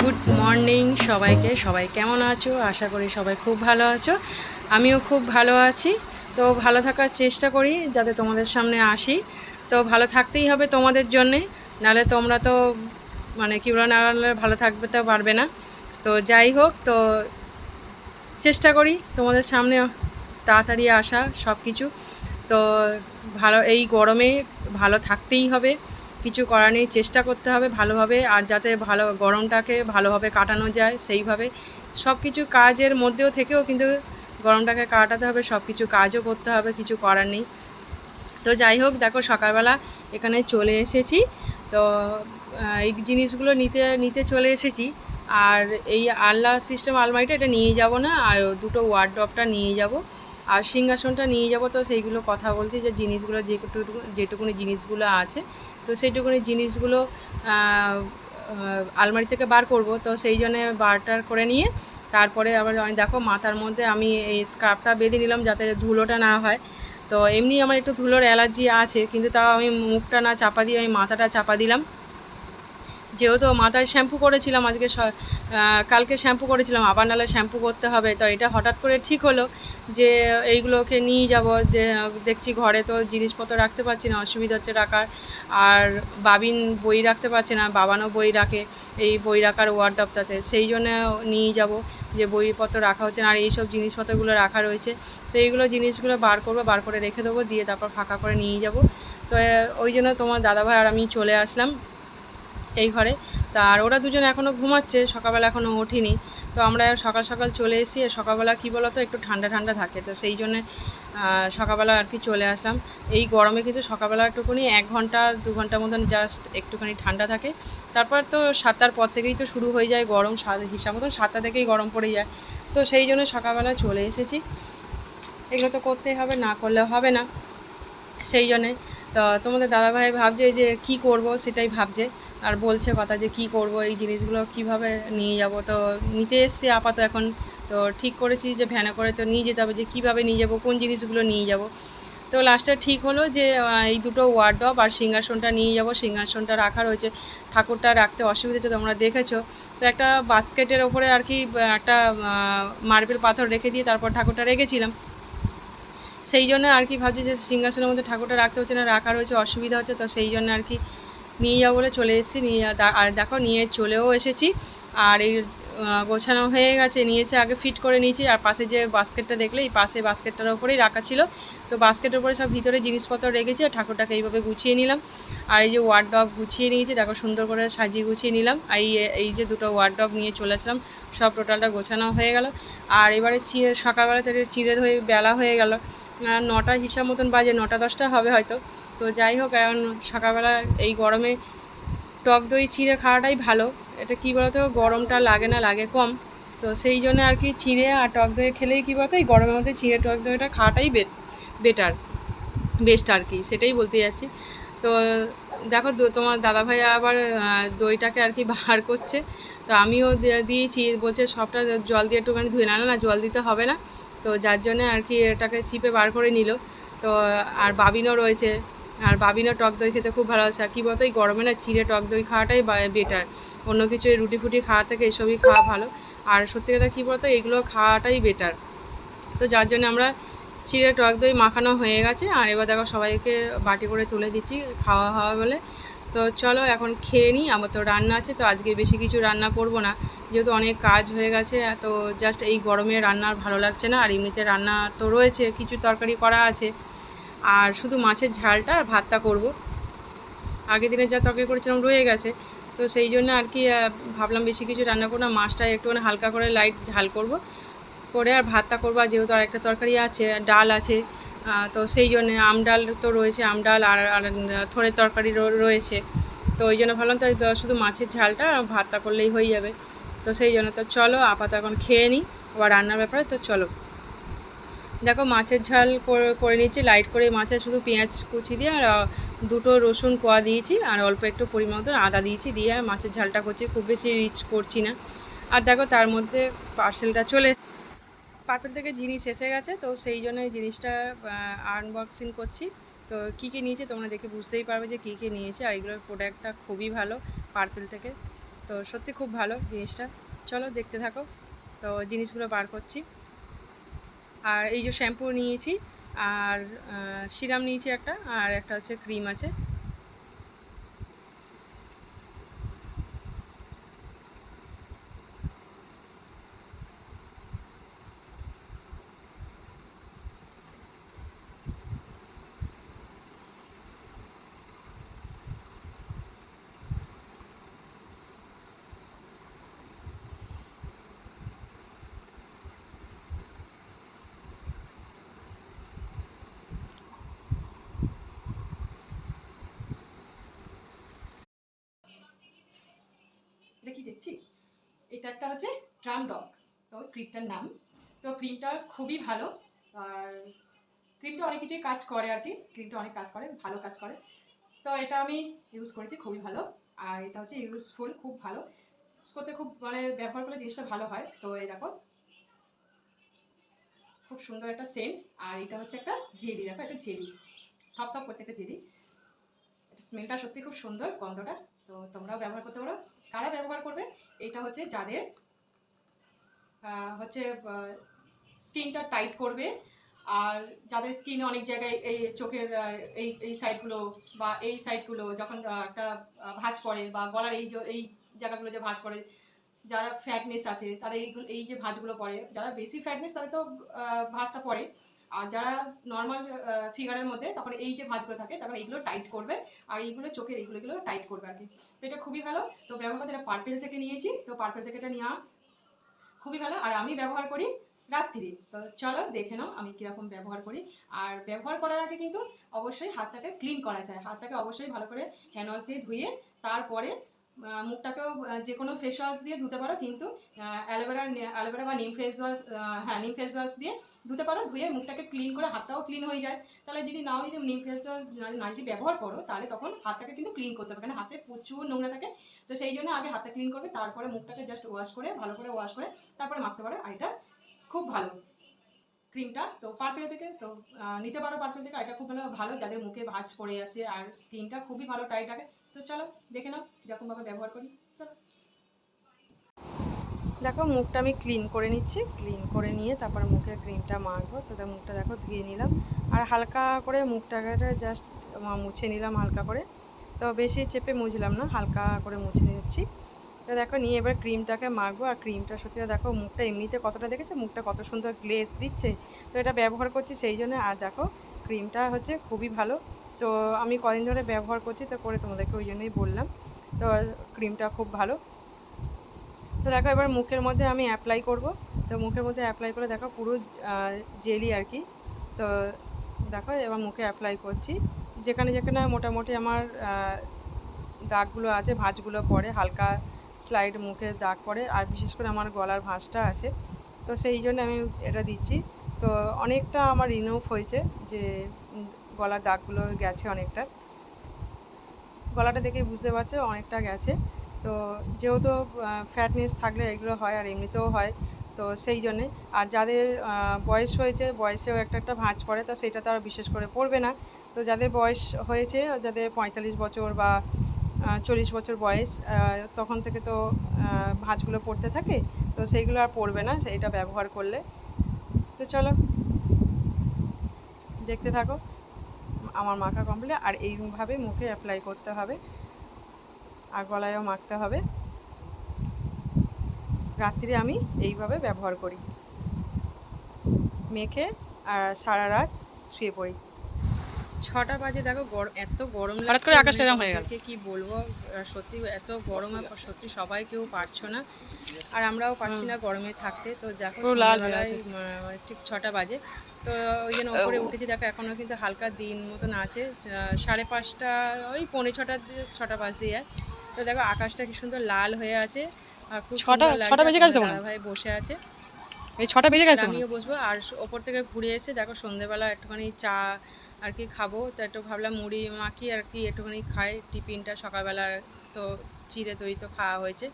Good morning সবাইকে। সবাই কেমন আছো? আশা করি সবাই খুব ভালো আছো। আমিও খুব ভালো আছি। তো ভালো থাকার চেষ্টা করি যাতে তোমাদের সামনে আসি। তো ভালো থাকতেই হবে তোমাদের জন্যে। নাহলে তোমরা তো মানে কী বলো, না ভালো থাকবে তো পারবে না। তো যাই হোক, তো চেষ্টা করি তোমাদের সামনে তাড়াতাড়ি আসা সব কিছু তো ভালো, এই গরমে ভালো থাকতেই হবে। কিছু করার নেই, চেষ্টা করতে হবে ভালোভাবে, আর যাতে ভালো গরমটাকে ভালোভাবে কাটানো যায় সেইভাবে। সব কিছু কাজের মধ্যেও থেকেও কিন্তু গরমটাকে কাটাতে হবে সব কিছু কাজও করতে হবে, কিছু করার নেই। তো যাই হোক, দেখো সকালবেলা এখানে চলে এসেছি। তো এই জিনিসগুলো নিতে নিতে চলে এসেছি। আর এই আল্লাহ সিস্টেম আলমারিটা এটা নিয়ে যাব না, আর দুটো ওয়ার্ড্রপটা নিয়ে যাব। আর সিংহাসনটা নিয়ে যাব তো সেইগুলো কথা বলছি যে জিনিসগুলো যেটুকু যেটুকুনি জিনিসগুলো আছে। তো সেইটুকুনি জিনিসগুলো আলমারি থেকে বার করব। তো সেই জন্যে বারটার করে নিয়ে তারপরে আবার আমি দেখো মাথার মধ্যে আমি এই স্কার্ফটা বেঁধে নিলাম যাতে ধুলোটা না হয়। তো এমনি আমার একটু ধুলোর অ্যালার্জি আছে, কিন্তু তাও আমি মুখটা না চাপা দিয়ে আমি মাথাটা চাপা দিলাম। যেহেতু মাথায় শ্যাম্পু করেছিলাম, আজকে কালকে শ্যাম্পু করেছিলাম, আবার নাহলে শ্যাম্পু করতে হবে। তো এটা হঠাৎ করে ঠিক হলো যে এইগুলোকে নিয়ে যাব দেখছি ঘরে তো জিনিসপত্র রাখতে পারছি না, অসুবিধা হচ্ছে রাখার। আর বাবিন বই রাখতে পারছে না, বাবানও বই রাখে এই বই রাখার ওয়ার্ডটাতে সেই জন্য নিয়ে যাব যে বইপত্র রাখা হচ্ছে না, আর এইসব জিনিসপত্রগুলো রাখা রয়েছে। তো এইগুলো জিনিসগুলো বার করব, বার করে রেখে দেবো, দিয়ে তারপর ফাঁকা করে নিয়ে যাব। তো ওই জন্য তোমার দাদাভাই আর আমি চলে আসলাম। এই ঘরে। তা আর ওরা দুজন এখনও ঘুমাচ্ছে, সকালবেলা এখনও ওঠিনি। তো আমরা সকাল সকাল চলে আর সকালবেলা কী বলো তো একটু ঠান্ডা ঠান্ডা থাকে। তো সেই জন্যে সকালবেলা আর কি চলে আসলাম। এই গরমে কিন্তু সকালবেলা একটুখানি এক ঘণ্টা, দু ঘণ্টা মতন জাস্ট একটুখানি ঠান্ডা থাকে। তারপর তো সাতটার পর থেকেই তো শুরু হয়ে যায় গরম হিসাব মতন সাতটা থেকেই গরম পড়ে যায়। তো সেই জন্য সকালবেলা চলে এসেছি। এগুলো তো করতেই হবে, না করলে হবে না। সেই জন্যে তো তোমাদের দাদাভাই ভাবছে যে কি করব সেটাই ভাবছে। আর বলছে কথা যে কি করব, এই জিনিসগুলো কীভাবে নিয়ে যাব? তো নিতে এসছি আপাতত এখন। তো ঠিক করেছি যে ভ্যানে করে তো নিয়ে যেতে হবে যে কীভাবে নিয়ে যাব, কোন জিনিসগুলো নিয়ে যাব। তো লাস্টে ঠিক হলো যে এই দুটো ওয়ার্ডব আর সিংহাসনটা নিয়ে যাব। সিংহাসনটা রাখা রয়েছে। ঠাকুরটা রাখতে অসুবিধা হচ্ছে, তোমরা দেখেছ। তো একটা বাস্কেটের ওপরে আর কি একটা মার্বেল পাথর রেখে দিয়ে তারপর ঠাকুরটা রেখেছিলাম। সেই জন্য আর কি ভাবছি যে সিংহাসনের মধ্যে ঠাকুরটা রাখতে হচ্ছে না, রাখা রয়েছে, অসুবিধা হচ্ছে, তো সেই জন্য আর কি নিয়ে যাব বলে চলে এসেছি, নিয়ে আর দেখো নিয়ে চলেও এসেছি। আর এই গোছানো হয়ে গেছে, নিয়ে এসে আগে ফিট করে নিয়েছি, আর পাশে যে বাস্কেটটা দেখলে, এই পাশে বাস্কেটটার ওপরেই রাখা ছিল। তো বাস্কেটের উপরে সব ভিতরে জিনিসপত্র রেখেছি, আর ঠাকুরটাকে এইভাবে গুছিয়ে নিলাম। আর এই যে ওয়ার্ডব গুছিয়ে নিয়েছি, দেখো সুন্দর করে সাজিয়ে গুছিয়ে নিলাম। এই এই যে দুটো ওয়ার্ডব নিয়ে চলে আসলাম, সব টোটালটা গোছানো হয়ে গেল। আর এবারে চিড়ে সকালবেলা থেকে চিড়ে হয়ে বেলা হয়ে গেল। নটা হিসাব মতন বাজে, নটা দশটা হবে হয়তো। তো যাই হোক, এখন সকালবেলা এই গরমে টক দই, চিড়ে খাওয়াটাই ভালো। এটা কী বলতো, গরমটা লাগে না, লাগে কম। তো সেই জন্য আর কি চিড়ে আর টক দই খেলেই কী বলতো, এই গরমের মধ্যে চিড়ে টক দইটা খাওয়াটাই বেটার বেস্ট আর কি, সেটাই বলতে যাচ্ছি। তো দেখো তোমার দাদাভাই আবার দইটাকে আর কি বার করছে। তো আমিও দিয়ে- দিয়েছি, বলছে সবটা জল দিয়ে একটুখানি ধুয়ে না না, জল দিতে হবে না। তো যার জন্য আর কি এটাকে চিপে বার করে নিল। তো, আর বাবিনও রয়েছে। আর বাবিনও টক দই খেতে খুব ভালো আছে। আর কী বলতো, এই গরমে না চিড়ে টক দই খাওয়াটাই বেটার অন্য কিছু রুটি ফুটি খাওয়া থেকে এসবই খাওয়া ভালো। আর সত্যি কথা কী বলতো, এগুলো খাওয়াটাই বেটার তো যার জন্য আমরা চিড়ে টক দই মাখানো হয়ে গেছে। আর এবার দেখো সবাইকে বাটি করে তুলে দিচ্ছি খাওয়া হওয়া বলে। তো চলো এখন খেয়ে নিই, আমার তো রান্না আছে, তো আজকে বেশি কিছু রান্না করব না। যেহেতু অনেক কাজ হয়ে গেছে, তো জাস্ট এই গরমে রান্না আর ভালো লাগছে না, আর এমনিতে রান্না তো রয়েছে, কিছু তরকারি করা আছে। আর শুধু মাছের ঝালটা আর ভাতটা করব। আগের দিনের যা তরকারি করেছিলাম রয়ে গেছে, তো সেই জন্য আর কি ভাবলাম বেশি কিছু রান্না করব না, মাছটা একটুখানি হালকা করে লাইট ঝাল করব। করে আর ভাতটা করব, আর যেহেতু আর একটা তরকারি আছে ডাল আছে তো সেই জন্য আম ডাল তো রয়েছে আম ডাল আর আর থোড়ের তরকারি রয়েছে। তো ওই জন্য ভাবলাম তাই শুধু মাছের ঝালটা ভাতটা করলেই হয়ে যাবে। তো সেই জন্য তো চলো আপাতত এখন খেয়ে নিই, আবার রান্নার ব্যাপারে তো চলো। দেখো মাছের ঝাল করে নিচ্ছি লাইট করে মাছের শুধু পেঁয়াজ কুচি দিয়ে আর দুটো রসুন কোয়া দিয়েছি আর অল্প একটু পরিমাণ আদা দিয়েছি দিয়ে আর মাছের ঝালটা করছি, খুব বেশি রিচ করছি না। আর দেখো তার মধ্যে পার্সেলটা চলে পার্পেল থেকে জিনিস এসে গেছে, তো সেই জন্য জিনিসটা আনবক্সিং করছি। তো কী কী নিয়েছে তোমরা দেখে বুঝতেই পারবে যে কী কী নিয়েছে, আর এগুলোর প্রোডাক্টটা খুবই ভালো পার্পেল থেকে। তো সত্যি খুব ভালো জিনিসটা। চলো দেখতে থাকো। তো জিনিসগুলো বার করছি। আর এই যে শ্যাম্পু নিয়েছি, আর সিরাম নিয়েছি একটা, আর একটা হচ্ছে ক্রিম আছে। এটা দেখছি? এটা একটা হচ্ছে ট্রাম ডগ তো ক্রিমটার নাম। তো ক্রিমটা খুবই ভালো। আর ক্রিমটা অনেক কিছুই কাজ করে আর কি। ক্রিমটা অনেক কাজ করে, ভালো কাজ করে। তো এটা আমি ইউজ করেছি, খুবই ভালো। আর এটা হচ্ছে ইউজফুল খুব ভালো। ইউজ করতে খুব মানে ব্যবহার করলে জিনিসটা ভালো হয়। তো এই দেখো। খুব সুন্দর একটা সেন্ট আর এটা হচ্ছে একটা জেলি। দেখো, একটা জেলি। থপ থপ করছে একটা জেলি। এটা স্মেলটা সত্যি খুব সুন্দর, গন্ধটা। তো তোমরাও ব্যবহার করতে পারো। কারা ব্যবহার করবে? এটা হচ্ছে যাদের হচ্ছে স্কিনটা টাইট করবে, আর যাদের স্কিনে অনেক জায়গায় এই চোখের এই এই সাইডগুলো বা এই সাইডগুলো যখন একটা ভাঁজ পড়ে বা গলার এই এই জায়গাগুলো যে ভাঁজ পড়ে, যারা ফ্যাটনেস আছে, তারা এইগুলো, এই যে ভাঁজগুলো পড়ে, যারা বেশি ফ্যাটনেস তাদের তো ভাঁজটা পড়ে। আর যারা নর্মাল ফিগারের মধ্যে, তখন এই যে ভাঁজগুলো থাকে, তখন এইগুলো টাইট করবে। আর এইগুলো চোখের, এইগুলো, এগুলো টাইট করবে আর কি তো এটা খুবই ভালো। তো ব্যবহার করতে এটা পার্পেল থেকে নিয়েছি। তো পার্পেল থেকে এটা নেওয়া খুবই ভালো। আর আমি ব্যবহার করি রাত্রিরে। তো চলো দেখে নাও আমি কীরকম ব্যবহার করি। আর ব্যবহার করার আগে কিন্তু অবশ্যই হাতটাকে ক্লিন করা যায়। হাতটাকে অবশ্যই ভালো করে হ্যান্ড ওয়াশ দিয়ে ধুয়ে, তারপরে মুখটাকেও যে কোনো ফেস ওয়াশ দিয়ে ধুতে পারো, কিন্তু অ্যালোভেরা অ্যালোভেরা বা নিম ফেস ওয়াশ হ্যাঁ নিম ফেস ওয়াশ দিয়ে ধুতে পারো, ধুয়ে মুখটাকে ক্লিন করে হাতটাও ক্লিন হয়ে যায়। তাহলে যদি নাও যদি নিম ফেস ওয়াশ না যদি ব্যবহার করো, তাহলে তখন হাতটাকে কিন্তু ক্লিন করতে হবে কারণ হাতে প্রচুর নোংরা থাকে। তো সেই জন্য আগে হাতটা ক্লিন করবে, তারপরে মুখটাকে জাস্ট ওয়াশ করে, ভালো করে ওয়াশ করে, তারপরে মাখতে পারো। আর এটা খুব ভালো ক্রিমটা তো পার্পেল থেকে, তো নিতে পারো পার্পেল থেকে। এটা খুব ভালো ভালো, যাদের মুখে ভাজ পড়ে যাচ্ছে, আর স্কিনটা খুবই ভালো টাইট রাখে তো চলো, দেখে নাও কীরকমভাবে ব্যবহার করি। চলো। দেখো, মুখটা আমি ক্লিন করে নিচ্ছি। ক্লিন করে নিয়ে তারপরে মুখে ক্রিমটা মাখবো। তো মুখটা দেখো ধুয়ে নিলাম। আর হালকা করে মুখটাকে জাস্ট মুছে নিলাম হালকা করে। তো বেশি চেপে মুছলাম না, হালকা করে মুছে নিচ্ছি। তো দেখো, নিয়ে এবার ক্রিমটাকে মাখবো। আর ক্রিমটা সত্যি দেখো, মুখটা এমনিতে কতটা দেখেছে? মুখটা কত সুন্দর গ্লেস দিচ্ছে। তো এটা ব্যবহার করছি সেই জন্য। আর দেখো ক্রিমটা হচ্ছে খুবই ভালো। তো আমি কদিন ধরে ব্যবহার করছি, তো করে তোমাদেরকে ওই জন্যই বললাম। তো ক্রিমটা খুব ভালো। তো দেখো এবার মুখের মধ্যে আমি অ্যাপ্লাই করব। তো মুখের মধ্যে অ্যাপ্লাই করে দেখো পুরো জেলি আর কি। তো দেখো এবার মুখে অ্যাপ্লাই করছি। যেখানে যেখানে মোটামুটি আমার দাগগুলো আছে, ভাঁজগুলো পড়ে, হালকা স্লাইড মুখে দাগ পড়ে, আর বিশেষ করে আমার গলার ভাঁজটা আছে। তো সেই জন্য আমি এটা দিচ্ছি। তো অনেকটা আমার রিমুভ হয়েছে যে গলার দাগগুলো গেছে অনেকটা। গলাটা দেখেই বুঝতে পারছ অনেকটা গেছে। তো যেহেতু ফ্যাটনেস থাকলে এগুলো হয় আর এমনিতেও হয়, তো সেই জন্যে। আর যাদের বয়স হয়েছে, বয়সেও একটা একটা ভাঁজ পড়ে, তো সেটা তো আর বিশেষ করে পড়বে না। তো যাদের বয়স হয়েছে, যাদের পঁয়তাল্লিশ বছর বা চল্লিশ বছর বয়স তখন থেকে তো ভাঁজগুলো পড়তে থাকে, তো সেইগুলো আর পড়বে না, এটা ব্যবহার করলে। তো চলো, দেখতে থাকো। আমার মাখা কমপ্লিট আর এইভাবে মুখে অ্যাপ্লাই করতে হবে, আর গলায়ও মাখতে হবে। রাত্রে আমি এইভাবে ব্যবহার করি। মেখে আর সারা রাত শুয়ে পড়ি। ছটা বাজে দেখো গরম এত গরম হঠাৎ করে লাগছে, আকাশটা এরকম হয়ে গেল। কি বলব? সত্যি এত গরম সত্যি সবাই কেউ পারছ না। আর আমরাও পারছি না গরমে থাকতে। তো দেখো লাল ঠিক ছটা বাজে। তো ওই জন্য ওপরে উঠেছি দেখো এখনও কিন্তু হালকা দিন মতন আছে। সাড়ে পাঁচটা ওই পৌনে ছটা ছটা বাজ দিয়ে যায়। তো দেখো আকাশটা কি সুন্দর লাল হয়ে আছে। আর খুব ছটা- সুন্দর ছটা বেজে গেছে তো। দাদা ভাই বসে আছে। এই ছটা বেজে গেছে। আমিও বসবো। আর ওপর থেকে ঘুরে এসে দেখো সন্ধেবেলা একটুখানি চা আর কি খাব। তো একটু ভাবলাম মুড়ি মাখি আর কি একটুখানি খাই। টিফিনটা সকালবেলা তো চিড়ে দই তো খাওয়া হয়েছে।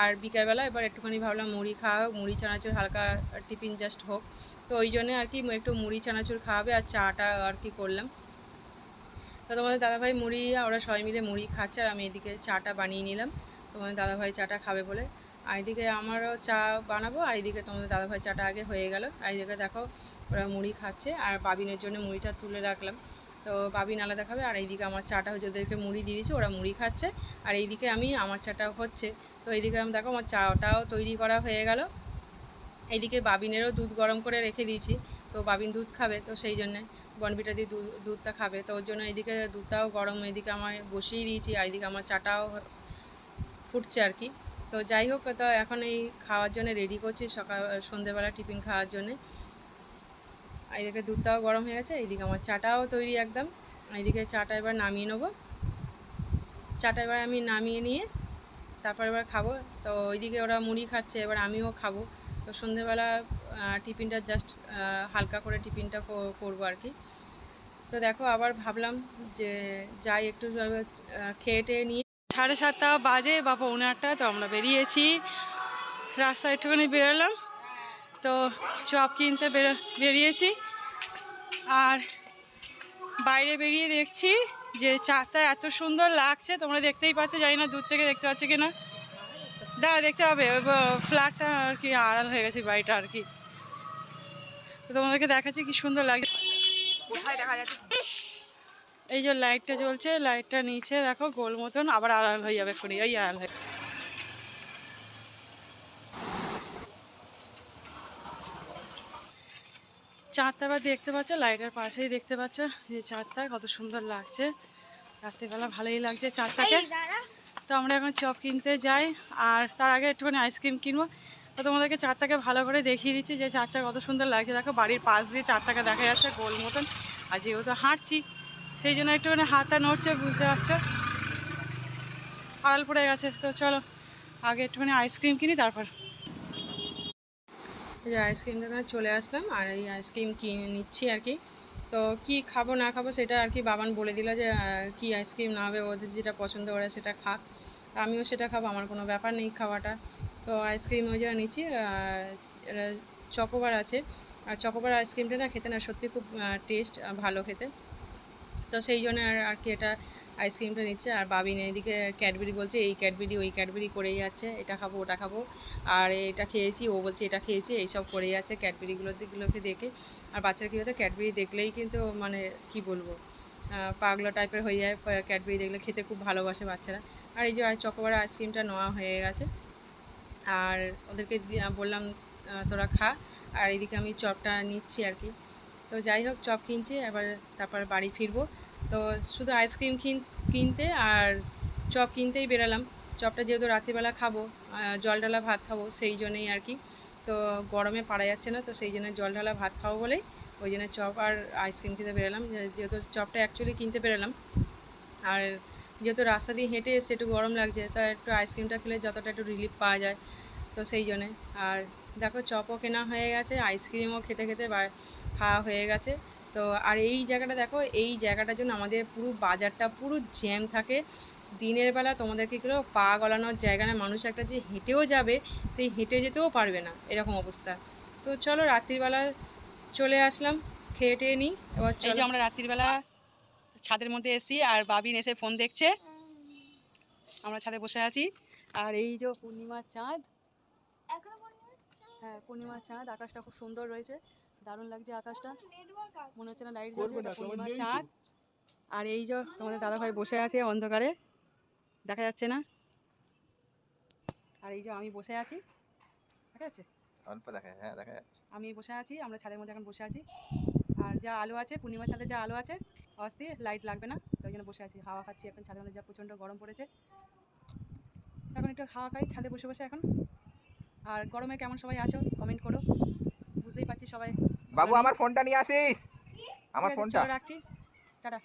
আর বিকালবেলা এবার একটুখানি ভাবলাম মুড়ি খাওয়া হোক, মুড়ি, চানাচুর হালকা টিফিন জাস্ট হোক। তো ওই জন্যে আর কি একটু মুড়ি, চানাচুর খাওয়াবে আর চাটা আর কি করলাম। তো তোমাদের দাদাভাই মুড়ি, ওরা সবাই মিলে মুড়ি খাচ্ছে আর আমি এদিকে চাটা বানিয়ে নিলাম। তোমাদের দাদাভাই চাটা খাবে বলে। আর এদিকে আমারও চা বানাবো, আর এদিকে তোমাদের দাদাভাই চাটা আগে হয়ে গেল। আর এদিকে দেখো ওরা মুড়ি খাচ্ছে আর বাবিনের জন্য মুড়িটা তুলে রাখলাম। তো বাবিন আলাদা খাবে আর এইদিকে আমার চাটা হচ্ছে ওদেরকে মুড়ি দিয়ে দিয়েছি, ওরা মুড়ি খাচ্ছে। আর এইদিকে আমি আমার চাটা হচ্ছে। তো এইদিকে আমি দেখো আমার চাটাও তৈরি করা হয়ে গেল। এইদিকে বাবিনেরও দুধ গরম করে রেখে দিয়েছি। তো বাবিন দুধ খাবে, তো সেই জন্যে বনবিটা দিয়ে দুধ, দুধটা খাবে। তো ওর জন্য এইদিকে দুধটাও গরম এদিকে আমার বসিয়ে দিয়েছি আর এইদিকে আমার চাটাও ফুটছে আর কি। তো যাই হোক, তো এখন এই খাওয়ার জন্য রেডি করছি সকাল, সন্ধেবেলা টিফিন খাওয়ার জন্যে। এদিকে দুধটাও গরম হয়ে গেছে এইদিকে আমার চাটাও তৈরি একদম। এইদিকে চাটা এবার নামিয়ে নেব। চাটা এবার আমি নামিয়ে নিয়ে তারপর এবার খাব। তো ওইদিকে ওরা মুড়ি খাচ্ছে, এবার আমিও খাব। তো সন্ধেবেলা টিফিনটা জাস্ট হালকা করে টিফিনটা করব আর কি। তো দেখো আবার ভাবলাম যে যাই একটু খেয়ে টেয়ে নিয়ে সাড়ে সাতটা বাজে বা পৌনে তো আমরা বেরিয়েছি। রাস্তায় একটুখানি বেরোলাম। তো চপ কিনতে বেরো- বেরিয়েছি। আর বাইরে বেরিয়ে দেখছি যে চারটা এত সুন্দর লাগছে। তোমরা দেখতেই পাচ্ছ জানি না দূর থেকে দেখতে পাচ্ছ কিনা। দাঁড়া দেখতে হবে। ওই ফ্ল্যাটটা আর কি আড়াল হয়ে গেছে বাড়িটা আর কি। তো তোমাদেরকে দেখাচ্ছি কি সুন্দর লাগছে। এই যে লাইটটা জ্বলছে লাইটটা নিচে দেখো গোল মতন আবার আড়াল হয়ে যাবে এক্ষুনি ওই আড়াল হয়ে চাঁদটা আবার দেখতে পাচ্ছ লাইটের পাশেই দেখতে পাচ্ছ যে চাঁদটা কত সুন্দর লাগছে। রাত্রিবেলা ভালোই লাগছে চাঁদটাকে তো আমরা এখন চপ কিনতে যাই আর তার আগে একটুখানি আইসক্রিম কিনবো। তো তোমাদেরকে চারটাকে ভালো করে দেখিয়ে দিচ্ছি যে চারটা কত সুন্দর লাগছে। দেখো বাড়ির পাশ দিয়ে চারটাকে দেখা যাচ্ছে গোল মতন। আর যেহেতু হাঁটছি সেই জন্য একটুখানি হাতটা নড়ছে বুঝতে পারছ? আড়াল পড়ে গেছে। তো চলো আগে একটুখানি আইসক্রিম কিনি তারপর এই যে আইসক্রিম দোকানে চলে আসলাম আর এই আইসক্রিম কিনে নিচ্ছি আর কি। তো কি খাব না খাব সেটা আর কি বাবান বলে দিল যে কি আইসক্রিম না হবে, ওদের যেটা পছন্দ করে সেটা খাক। আমিও সেটা খাব, আমার কোনো ব্যাপার নেই খাওয়াটা। তো আইসক্রিম ওই জন্য নিচ্ছি চকোবার আছে। আর চকোবার আইসক্রিমটা না খেতে না সত্যি খুব টেস্ট ভালো খেতে। তো সেই জন্য আর কি এটা আইসক্রিমটা নিচ্ছে আর বাবিন এদিকে ক্যাডবেরি বলছে, এই ক্যাডবেরি ওই ক্যাডবেরি করেই যাচ্ছে, এটা খাব, ওটা খাব। আর এটা খেয়েছি, ও বলছে এটা খেয়েছি, এইসব করে যাচ্ছে ক্যাডবেরিগুলো গুলোকে দেখে। আর বাচ্চারা কী হতো ক্যাডবেরি দেখলেই কিন্তু মানে কি বলব পাগলা টাইপের হয়ে যায় ক্যাডবেরি দেখলে খেতে খুব ভালোবাসে বাচ্চারা। আর এই যে চকোবার আইসক্রিমটা নেওয়া হয়ে গেছে। আর ওদেরকে বললাম তোরা খা। আর এদিকে আমি চপটা নিচ্ছি আর কি। তো যাই হোক, চপ কিনছি, এবার তারপর বাড়ি ফিরবো। তো শুধু আইসক্রিম কিন কিনতে আর চপ কিনতেই বেরালাম। চপটা যেহেতু রাত্রিবেলা খাব আহ, জল ঢালা ভাত খাব সেই জন্যই আর কি। তো গরমে পারা যাচ্ছে না তো সেই জন্য জল ঢালা ভাত খাব বলেই ওই জন্য চপ আর আইসক্রিম খেতে বেরোলাম। যেহেতু চপটা অ্যাকচুয়ালি কিনতে বেরোলাম। আর যেহেতু রাস্তা দিয়ে হেঁটে এসে একটু গরম লাগছে তা একটু আইসক্রিমটা খেলে যতটা একটু রিলিফ পাওয়া যায় তো সেই জন্যে। আর দেখো চপও কেনা হয়ে গেছে আইসক্রিমও খেতে খেতে খাওয়া হয়ে গেছে। তো আর এই জায়গাটা দেখো এই জায়গাটার জন্য আমাদের পুরো বাজারটা পুরো জ্যাম থাকে। দিনের বেলা তোমাদেরকে কি করো পা গলানোর জায়গা না মানুষ একটা যে হেঁটেও যাবে সেই হেঁটে যেতেও পারবে না এরকম অবস্থা। তো চলো রাত্রিবেলা চলে আসলাম খেয়ে টেয়ে নিই এবার এই যে চলো। আমরা রাত্রিবেলা ছাদের মধ্যে এসি আর বাবিন এসে ফোন দেখছে। আমরা ছাদে বসে আছি। আর এই যে পূর্ণিমার চাঁদ? হ্যাঁ পূর্ণিমার চাঁদ আকাশটা খুব সুন্দর রয়েছে। দারুণ লাগছে আকাশটা। মনে হচ্ছে না লাইট জ্বলছে পূর্ণিমার চাঁদ। আর এই যে তোমাদের দাদাভাই বসে আছে অন্ধকারে দেখা যাচ্ছে না। আর এই যে আমি বসে আছি ঠিক আছে অল্প দেখা হ্যাঁ দেখা যাচ্ছে। আমি বসে আছি আমরা ছাদের মধ্যে এখন বসে আছি। আর যা আলো আছে পূর্ণিমার ছাদে যা আলো আছে অস্থির লাইট লাগবে না তো ওই জন্য বসে আছি। হাওয়া খাচ্ছি এখন ছাদের মধ্যে যা প্রচণ্ড গরম পড়েছে। এখন একটু হাওয়া খাই ছাদে বসে বসে এখন। আর গরমে কেমন সবাই আছো? কমেন্ট করো। বুঝতেই পারছি সবাই বাবু আমার ফোনটা নিয়ে আসিস। আমার ফোনটা। রাখছি। টাটা।